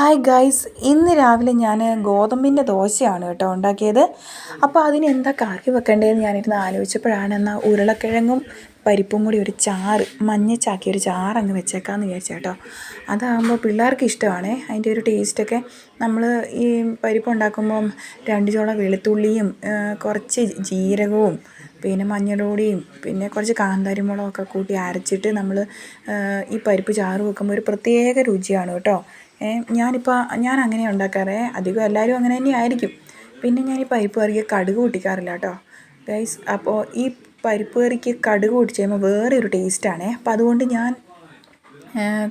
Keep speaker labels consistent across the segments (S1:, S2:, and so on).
S1: Hi guys ഇന്ന് രാവിലെ ഞാൻ ഗോതമ്പിന്റെ ദോശയാണ് കേട്ടോ ഉണ്ടാക്കിയത്. അപ്പോൾ അതിന് എന്താ കറി വെക്കേണ്ടതെന്ന് ഞാനിരുന്ന് ആലോചിച്ചപ്പോഴാണ് എന്നാൽ ഉരുളക്കിഴങ്ങും പരിപ്പും കൂടി ഒരു ചാറ് മഞ്ഞച്ചാക്കി ഒരു ചാറ് അങ്ങ് വെച്ചേക്കാമെന്ന് വിചാരിച്ചു കേട്ടോ. അതാകുമ്പോൾ പിള്ളേർക്ക് ഇഷ്ടമാണ്. അതിന്റെ ഒരു ടേസ്റ്റൊക്കെ നമ്മൾ ഈ പരിപ്പ് ഉണ്ടാക്കുമ്പം രണ്ട് ചോള വെളുത്തുള്ളിയും കുറച്ച് ജീരകവും പിന്നെ മഞ്ഞളോടിയും പിന്നെ കുറച്ച് കാന്താരി മുളകൊക്കെ കൂട്ടി അരച്ചിട്ട് നമ്മൾ ഈ പരിപ്പ് ചാറ് വെക്കുമ്പോൾ ഒരു പ്രത്യേക രുചിയാണ് കേട്ടോ. ഞാനിപ്പോൾ ഞാൻ അങ്ങനെ ഉണ്ടാക്കാറ്. അധികം എല്ലാവരും അങ്ങനെ തന്നെ ആയിരിക്കും. പിന്നെ ഞാൻ ഈ പരിപ്പ് കറിക്ക് കടുക് പൊട്ടിക്കാറില്ല കേട്ടോ. ഗൈസ് അപ്പോൾ ഈ പരിപ്പ് കറിക്ക് കടുക് പൊട്ടിച്ച് കഴിയുമ്പോൾ വേറെ ഒരു ടേസ്റ്റാണേ അപ്പോൾ അതുകൊണ്ട് ഞാൻ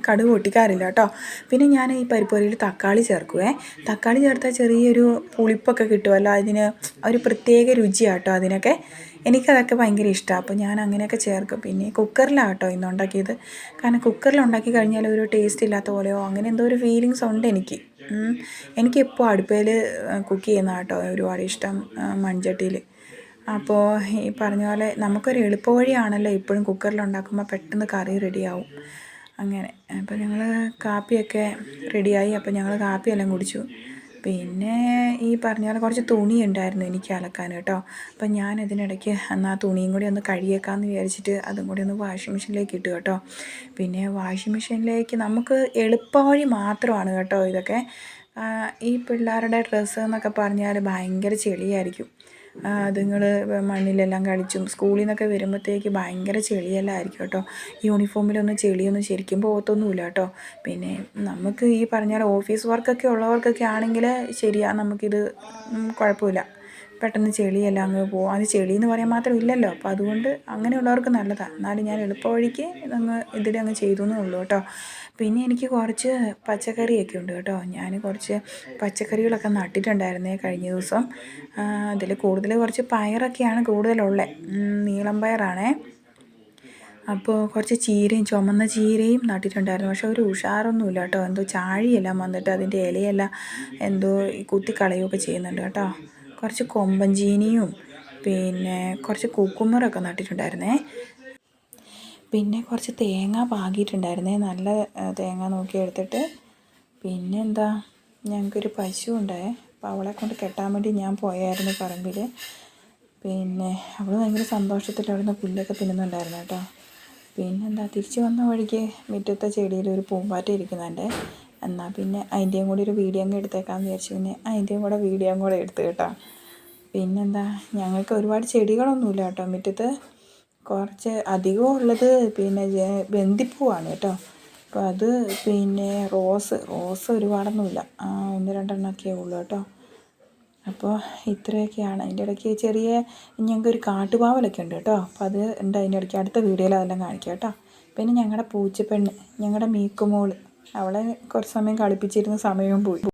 S1: കടുക് പൊട്ടിക്കാറില്ല കേട്ടോ. പിന്നെ ഞാൻ ഈ പരിപ്പൊരിയിൽ തക്കാളി ചേർക്കുവേ. തക്കാളി ചേർത്താൽ ചെറിയൊരു പുളിപ്പൊക്കെ കിട്ടുമല്ലോ അതിന് ഒരു പ്രത്യേക രുചിയാണ് കേട്ടോ അതിനൊക്കെ. എനിക്കതൊക്കെ ഭയങ്കര ഇഷ്ടമാണ് അപ്പോൾ ഞാൻ അങ്ങനെയൊക്കെ ചേർക്കും. പിന്നെ കുക്കറിലാണ് കേട്ടോ ഇന്ന് ഉണ്ടാക്കിയത്. കാരണം കുക്കറിൽ ഉണ്ടാക്കി കഴിഞ്ഞാൽ ഒരു ടേസ്റ്റ് ഇല്ലാത്ത പോലെയോ അങ്ങനെ എന്തോ ഒരു ഫീലിങ്സ് ഉണ്ട് എനിക്ക്. എനിക്കെപ്പോൾ അടുപ്പയിൽ കുക്ക് ചെയ്യുന്ന കേട്ടോ ഒരുപാട് ഇഷ്ടം മൺചട്ടിയിൽ അപ്പോൾ ഈ പറഞ്ഞ പോലെ നമുക്കൊരു എളുപ്പവഴിയാണല്ലോ ഇപ്പോഴും കുക്കറിൽ ഉണ്ടാക്കുമ്പോൾ പെട്ടെന്ന് കറി റെഡിയാവും അങ്ങനെ. അപ്പം ഞങ്ങൾ കാപ്പിയൊക്കെ റെഡിയായി. അപ്പം ഞങ്ങൾ കാപ്പിയെല്ലാം കുടിച്ചു. പിന്നെ ഈ പറഞ്ഞ പോലെ കുറച്ച് തുണി ഉണ്ടായിരുന്നു എനിക്ക് അലക്കാൻ കേട്ടോ. അപ്പം ഞാൻ ഇതിനിടയ്ക്ക് എന്നാൽ തുണിയും കൂടി ഒന്ന് കഴുകിയേക്കാമെന്ന് വിചാരിച്ചിട്ട് അതും കൂടി ഒന്ന് വാഷിംഗ് മെഷീനിലേക്ക് ഇട്ടു കേട്ടോ. പിന്നെ വാഷിംഗ് മെഷീനിലേക്ക് നമുക്ക് എളുപ്പവഴി മാത്രമാണ് കേട്ടോ ഇതൊക്കെ. ഈ പിള്ളേരുടെ ഡ്രസ്സ് എന്നൊക്കെ പറഞ്ഞാൽ ഭയങ്കര ചെളിയായിരിക്കും. അതുങ്ങൾ മണ്ണിലെല്ലാം കളിച്ചും സ്കൂളിൽ നിന്നൊക്കെ വരുമ്പോഴത്തേക്ക് ഭയങ്കര ചെളിയെല്ലാം ആയിരിക്കും കേട്ടോ യൂണിഫോമിലൊന്നും ചെളിയൊന്നും ശരിക്കും പോകത്തൊന്നുമില്ല കേട്ടോ. പിന്നെ നമുക്ക് ഈ പറഞ്ഞ ഓഫീസ് വർക്കൊക്കെ ഉള്ളവർക്കൊക്കെ ആണെങ്കിൽ ശരിയാണ് നമുക്കിത് കുഴപ്പമില്ല. പെട്ടെന്ന് ചെളിയെല്ലാം അങ്ങ് പോകും അത് ചെളി എന്ന് പറയാൻ മാത്രം ഇല്ലല്ലോ അപ്പോൾ അതുകൊണ്ട് അങ്ങനെയുള്ളവർക്ക് നല്ലതാണ് എന്നാലും ഞാൻ എളുപ്പവഴിക്ക് അങ്ങ് ഇതിൽ അങ്ങ് ചെയ്തു എന്നേ ഉള്ളൂ കേട്ടോ. പിന്നെ എനിക്ക് കുറച്ച് പച്ചക്കറിയൊക്കെ ഉണ്ട് കേട്ടോ. ഞാൻ കുറച്ച് പച്ചക്കറികളൊക്കെ നട്ടിട്ടുണ്ടായിരുന്നേ കഴിഞ്ഞ ദിവസം. അതിൽ കൂടുതൽ കുറച്ച് പയറൊക്കെയാണ് കൂടുതലുള്ളത് നീളം പയറാണേ. അപ്പോൾ കുറച്ച് ചീരയും ചുമന്ന ചീരയും നട്ടിട്ടുണ്ടായിരുന്നു. പക്ഷെ ഒരു ഉഷാറൊന്നുമില്ല കേട്ടോ. എന്തോ ചാഴിയെല്ലാം വന്നിട്ട് അതിന്റെ ഇലയെല്ലാം എന്തോ കുത്തിക്കളയുകയൊക്കെ ചെയ്യുന്നുണ്ട് കേട്ടോ. കുറച്ച് കൊമ്പഞ്ചീനിയും പിന്നെ കുറച്ച് കുക്കുമ്പറൊക്കെ നട്ടിട്ടുണ്ടായിരുന്നേ. പിന്നെ കുറച്ച് തേങ്ങ പാകിയിട്ടുണ്ടായിരുന്നേ. നല്ല തേങ്ങ നോക്കി എടുത്തിട്ട്. പിന്നെ എന്താ ഞങ്ങൾക്കൊരു പശു ഉണ്ടായേ അപ്പോൾ അവളെ കൊണ്ട് കെട്ടാൻ വേണ്ടി ഞാൻ പോയായിരുന്നു പറമ്പിൽ പിന്നെ അവൾ ഭയങ്കര സന്തോഷത്തിൽ അവിടുന്ന് പുല്ലൊക്കെ തിന്നുന്നുണ്ടായിരുന്നു കേട്ടോ. പിന്നെന്താ? തിരിച്ച് വന്ന വഴിക്ക് മുറ്റത്തെ ചെടിയിൽ ഒരു പൂമ്പാറ്റ ഇരിക്കുന്നുണ്ട്. എന്നാൽ പിന്നെ അതിന്റെയും കൂടി ഒരു വീഡിയോ അങ്ങ് എടുത്തേക്കാമെന്ന് വിചാരിച്ചു പിന്നെ അതിന്റെയും കൂടെ വീഡിയോ കൂടെ എടുത്ത് കേട്ടോ. പിന്നെന്താ ഞങ്ങൾക്ക് ഒരുപാട് ചെടികളൊന്നുമില്ല കേട്ടോ. മുറ്റത്ത് കുറച്ച് അധികം ഉള്ളത് പിന്നെ ബന്ദിപ്പൂവാണ് കേട്ടോ. അപ്പോൾ അത് പിന്നെ റോസ് റോസ് ഒരുപാടൊന്നുമില്ല. ഒന്ന് രണ്ടെണ്ണമൊക്കെ ഉള്ളൂ കേട്ടോ. അപ്പോൾ ഇത്രയൊക്കെയാണ്. അതിന്റെ ഇടയ്ക്ക് ചെറിയ ഞങ്ങൾക്ക് ഒരു കാട്ടുപാവലൊക്കെ ഉണ്ട് കേട്ടോ. അപ്പോൾ അത് ഉണ്ട് അതിന്റെ ഇടയ്ക്ക് അടുത്ത വീഡിയോയിൽ അതെല്ലാം കാണിക്കാം കേട്ടോ. പിന്നെ ഞങ്ങളുടെ പൂച്ചപ്പെണ്ണ് ഞങ്ങളുടെ മീക്കുമോൾ അവളെ കുറച്ച് സമയം കളിപ്പിച്ചിരുന്ന സമയവും പോയി.